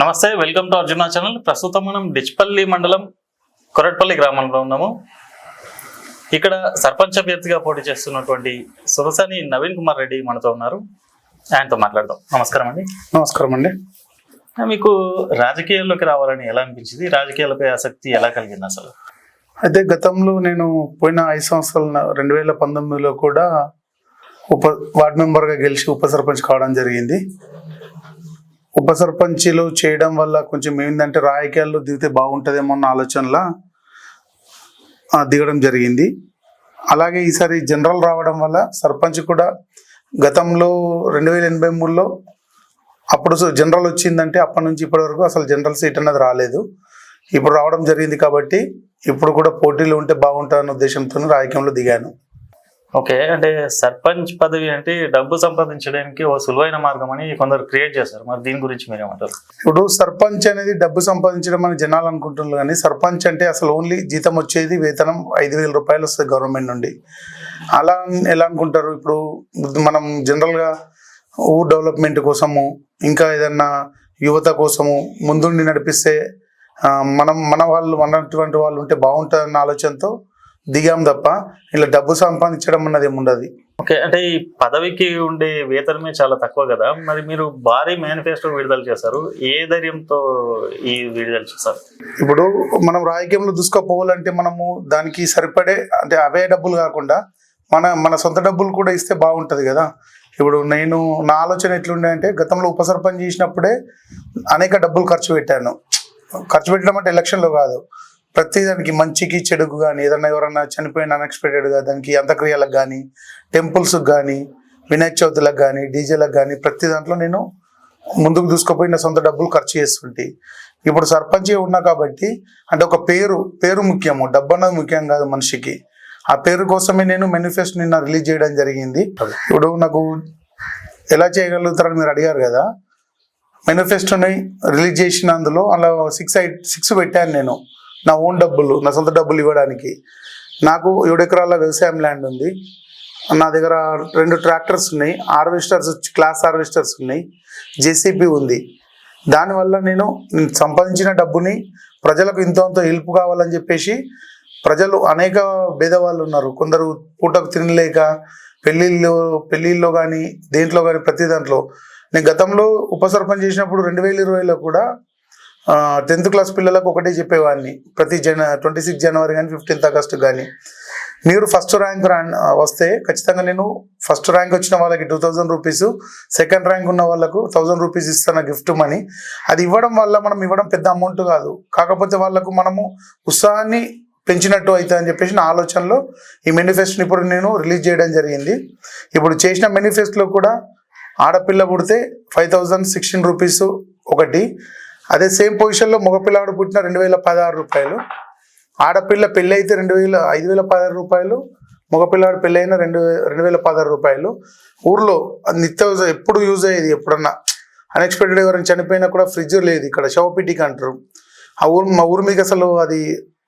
నమస్తే welcome to Arjuna channel. ప్రస్తుతం మనం డిచ్పల్లి మండలం కొరట్పల్లి గ్రామంలో ఉన్నాము. ఇక్కడ సర్పంచ్ అభ్యర్థిగా పోటీ చేస్తున్నటువంటి సురసని నవీన్ కుమార్ రెడ్డి మనతో ఉన్నారు. ఆయనతో మాట్లాడదాం. నమస్కారం అండి. నమస్కారం అండి. మీకు రాజకీయాల్లోకి రావాలని ఎలా అనిపించింది? రాజకీయాలపై ఆసక్తి ఎలా కలిగింది అసలు? అయితే గతంలో నేను పోయిన ఐదు సంవత్సరాల రెండు వేల పంతొమ్మిదిలో కూడా ఉప వార్డ్ మెంబర్గా గెలిచి ఉప సర్పంచ్ కావడం జరిగింది. ఉప సర్పంచీలు చేయడం వల్ల కొంచెం ఏంటంటే రాజకీయాల్లో దిగితే బాగుంటుందేమో అన్న ఆలోచనలా దిగడం జరిగింది. అలాగే ఈసారి జనరల్ రావడం వల్ల సర్పంచ్ కూడా గతంలో రెండు వేల ఎనభై మూడులో అప్పుడు సో జనరల్ వచ్చిందంటే అప్పటి నుంచి ఇప్పటి వరకు అసలు జనరల్ సీట్ అన్నది రాలేదు. ఇప్పుడు రావడం జరిగింది కాబట్టి ఇప్పుడు కూడా పోటీలు ఉంటే బాగుంటుందన్న ఉద్దేశంతో రాజకీయంలో దిగాను. ఓకే అంటే సర్పంచ్ పదవి అంటే డబ్బు సంపాదించడానికి ఓ సులువైన మార్గం అని కొందరు క్రియేట్ చేస్తారు మరి దీని గురించి మీరేమంటారు? ఇప్పుడు సర్పంచ్ అనేది డబ్బు సంపాదించడం అని జనాలు అనుకుంటున్నారు కానీ సర్పంచ్ అంటే అసలు ఓన్లీ జీతం వచ్చేది వేతనం ఐదు వేల రూపాయలు వస్తుంది గవర్నమెంట్ నుండి. అలా ఎలా అనుకుంటారు? ఇప్పుడు మనం జనరల్గా ఊరు డెవలప్మెంట్ కోసము ఇంకా ఏదన్నా యువత కోసము ముందుండి నడిపిస్తే మనం మన వాళ్ళు మనటువంటి వాళ్ళు ఉంటే బాగుంటుందన్న ఆలోచనతో దిగాం తప్ప ఇలా డబ్బు సంపాదించడం అన్నది ఏముండదు. ఓకే అంటే ఈ పదవికి ఉండే వేతనమే చాలా తక్కువ కదా. మరి మీరు భారీ మేనిఫెస్టో విడుదల చేశారు. ఏ ధైర్యంతో ఈ విడుదల చేశారు? ఇప్పుడు మనం రాజకీయంలో దూసుకోపోవాలంటే మనము దానికి సరిపడే అంటే అవే డబ్బులు కాకుండా మన మన సొంత డబ్బులు కూడా ఇస్తే బాగుంటుంది కదా. ఇప్పుడు నేను నా ఆలోచన ఎట్లుండే అంటే గతంలో ఉప సర్పంచ్ చేసినప్పుడే అనేక డబ్బులు ఖర్చు పెట్టాను. ఖర్చు పెట్టడం అంటే ఎలక్షన్లో కాదు. ప్రతి దానికి మంచికి చెడుకు కానీ ఏదన్నా ఎవరన్నా చనిపోయిన అన్ఎక్స్పెక్టెడ్గా దానికి అంత్యక్రియలకు కానీ టెంపుల్స్కి కానీ వినాయక చవితులకు కానీ డీజేలకు కానీ ప్రతి దాంట్లో నేను ముందుకు దూసుకుపోయి నా సొంత డబ్బులు ఖర్చు చేస్తుంటే. ఇప్పుడు సర్పంచ్ ఉన్నా కాబట్టి అంటే ఒక పేరు పేరు ముఖ్యము డబ్బు అన్నది ముఖ్యం కాదు మనిషికి. ఆ పేరు కోసమే నేను మేనిఫెస్టో నిన్న రిలీజ్ చేయడం జరిగింది. ఇప్పుడు నాకు ఎలా చేయగలుగుతారని మీరు అడిగారు కదా మేనిఫెస్టోని రిలీజ్ చేసిన అందులో అలా సిక్స్ ఎయిట్ సిక్స్ పెట్టాను నేను. నా ఓన్ డబ్బులు నా సొంత డబ్బులు ఇవ్వడానికి. నాకు ఏడు ఎకరాల వ్యవసాయం ల్యాండ్ ఉంది. నా దగ్గర రెండు ట్రాక్టర్స్ ఉన్నాయి. హార్వెస్టర్స్ క్లాస్ హార్వెస్టర్స్ ఉన్నాయి. జేసీబీ ఉంది. దానివల్ల నేను సంపాదించిన డబ్బుని ప్రజలకు ఇంత అంత హెల్ప్ కావాలని చెప్పేసి ప్రజలు అనేక భేదవాళ్ళు ఉన్నారు. కొందరు పూటకు తినలేక పెళ్ళిళ్ళు పెళ్ళిళ్ళలో కానీ దేంట్లో కానీ ప్రతి దాంట్లో. నేను గతంలో ఉప సర్పంచ్ చేసినప్పుడు రెండు వేల ఇరవైలో కూడా టెన్త్ క్లాస్ పిల్లలకు ఒకటే చెప్పేవాడిని. ప్రతి జన ట్వంటీ సిక్స్ జనవరి కానీ ఫిఫ్టీన్త్ ఆగస్టు కానీ మీరు ఫస్ట్ ర్యాంక్ రా వస్తే ఖచ్చితంగా నేను ఫస్ట్ ర్యాంక్ వచ్చిన వాళ్ళకి two thousand rupees second rank ఉన్న వాళ్ళకు థౌజండ్ రూపీస్ ఇస్తాను గిఫ్ట్ మనీ అది ఇవ్వడం వల్ల మనం ఇవ్వడం పెద్ద అమౌంట్ కాదు. కాకపోతే వాళ్ళకు మనము ఉత్సాహాన్ని పెంచినట్టు అవుతుంది అని చెప్పేసి నా ఆలోచనలో ఈ మేనిఫెస్టోని ఇప్పుడు నేను రిలీజ్ చేయడం జరిగింది. ఇప్పుడు చేసిన మేనిఫెస్టోలో కూడా ఆడపిల్ల పుడితే ఫైవ్ థౌజండ్ సిక్స్టీన్ రూపీస్ ఒకటి అదే సేమ్ పొజిషన్లో మగపిల్లాడు పుట్టిన రెండు వేల పదహారు రూపాయలు. ఆడపిల్ల పెళ్ళి అయితే రెండు వేల ఐదు వేల పదహారు రూపాయలు. మగపిల్లాడు పెళ్ళి రెండు రెండు వేల పదహారు రూపాయలు. ఊర్లో అది ఎప్పుడు యూజ్ అయ్యేది ఎప్పుడన్నా? అన్ఎక్స్పెక్టెడ్ ఎవరైనా చనిపోయినా కూడా ఫ్రిడ్జ్ లేదు ఇక్కడ శవపీటికి అంటారు. ఆ ఊరు మా ఊరి మీకు అసలు అది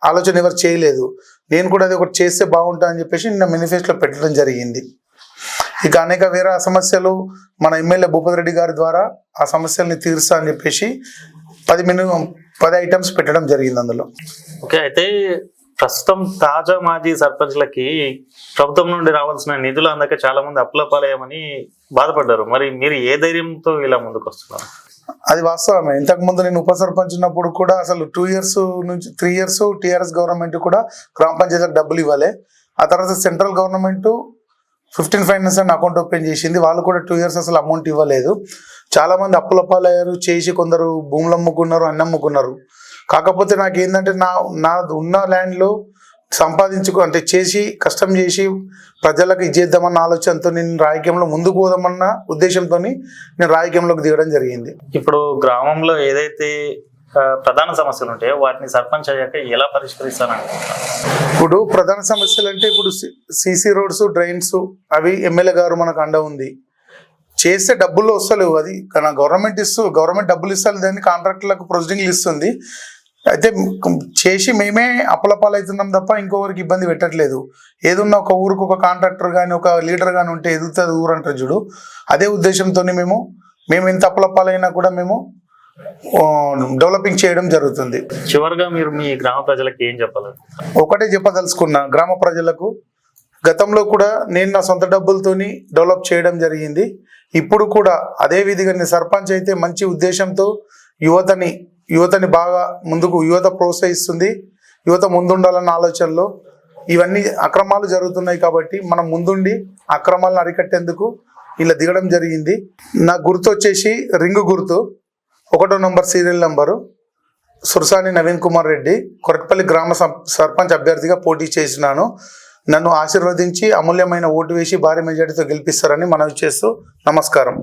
ఆలోచన ఎవరు చేయలేదు. నేను కూడా అది ఒకటి చేస్తే బాగుంటా అని చెప్పేసి నిన్న మేనిఫెస్టోలో పెట్టడం జరిగింది. ఇక అనేక వేరే సమస్యలు మన ఎమ్మెల్యే భూపతి రెడ్డి గారి ద్వారా ఆ సమస్యల్ని తీరుస్తా అని చెప్పేసి పది మినిమం పది ఐటమ్స్ పెట్టడం జరిగింది అందులో. ఓకే అయితే ప్రస్తుతం తాజా మాజీ సర్పంచ్లకి ప్రభుత్వం నుండి రావాల్సిన నిధులు అందక చాలా మంది అప్లపాలయమని బాధపడ్డారు. మరి మీరు ఏ ధైర్యంతో ఇలా ముందుకు వస్తున్నారు? అది వాస్తవమే. ఇంతకు ముందు నేను ఉప సర్పంచ్ ఉన్నప్పుడు కూడా అసలు టూ ఇయర్స్ నుంచి త్రీ ఇయర్స్ టీఆర్ఎస్ గవర్నమెంట్ కూడా గ్రామ పంచాయతీలకు డబ్బులు ఇవ్వాలి. ఆ తర్వాత సెంట్రల్ గవర్నమెంట్ ఫిఫ్టీన్ ఫైనాన్స్ అని అకౌంట్ ఓపెన్ చేసింది. వాళ్ళు కూడా టూ ఇయర్స్ అసలు అమౌంట్ ఇవ్వలేదు. చాలామంది అప్పులప్పాలు అప్పుల పాలయ్యారు చేసి కొందరు భూములు అమ్ముకున్నారు అన్ని అమ్ముకున్నారు. కాకపోతే నాకు ఏంటంటే నా నా ఉన్న ల్యాండ్లో సంపాదించుకో అంటే చేసి కష్టం చేసి ప్రజలకు ఇచ్చేద్దామన్న ఆలోచనతో నేను రాజకీయంలో ముందుకు పోదామన్న ఉద్దేశంతో నేను రాజకీయంలోకి దిగడం జరిగింది. ఇప్పుడు గ్రామంలో ఏదైతే ప్రధాన సమస్యలు ఉంటాయో వాటిని సర్పంచ్ అయ్యాక ఎలా పరిష్కరిస్తాననుకుంటున్నారు ఇప్పుడు ప్రధాన సమస్యలు అంటే ఇప్పుడు సీసీ రోడ్స్ డ్రైన్స్ అవి ఎమ్మెల్యే గారు మనకు అండ ఉంది. చేస్తే డబ్బులు వస్తలేవు అది. కానీ గవర్నమెంట్ ఇస్తూ గవర్నమెంట్ డబ్బులు ఇస్తారు దాన్ని కాంట్రాక్టర్లకు ప్రొసీడింగ్లు ఇస్తుంది. అయితే చేసి మేమే అప్పలపాలవుతున్నాం తప్ప ఇంకొకరికి ఇబ్బంది పెట్టట్లేదు. ఏదున్నా ఒక ఊరికి ఒక కాంట్రాక్టర్ కానీ ఒక లీడర్ కానీ ఉంటే ఎదుగుతుంది ఊరు అంటారు చూడు. అదే ఉద్దేశంతో మేము మేము ఎంత అప్పలపాలైనా కూడా మేము డెవలపింగ్ చేయడం జరుగుతుంది. చివరిగా మీరు మీ గ్రామ ప్రజలకు ఏం చెప్పాలి ఒకటే చెప్పదలుచుకున్నా గ్రామ ప్రజలకు గతంలో కూడా నేను నా సొంత డబ్బులతోని డెవలప్ చేయడం జరిగింది. ఇప్పుడు కూడా అదే విధిగా నేను సర్పంచ్ అయితే మంచి ఉద్దేశంతో యువతని యువతని బాగా ముందుకు యువత ప్రోత్సహిస్తుంది. యువత ముందుండాలన్న ఆలోచనలో ఇవన్నీ అక్రమాలు జరుగుతున్నాయి కాబట్టి మనం ముందుండి అక్రమాలను అరికట్టేందుకు ఇలా దిగడం జరిగింది. నా గుర్తు వచ్చేసి రింగు గుర్తు. ఒకటో number serial number Surasani Naveen Kumar Reddy Koratpalli గ్రామ సర్పంచ్ అభ్యర్థిగా పోటీ చేసినాను. నన్ను ఆశీర్వదించి అమూల్యమైన ఓటు వేసి భారీ మెజార్టీతో గెలిపిస్తారని మనవి చేస్తూ నమస్కారం.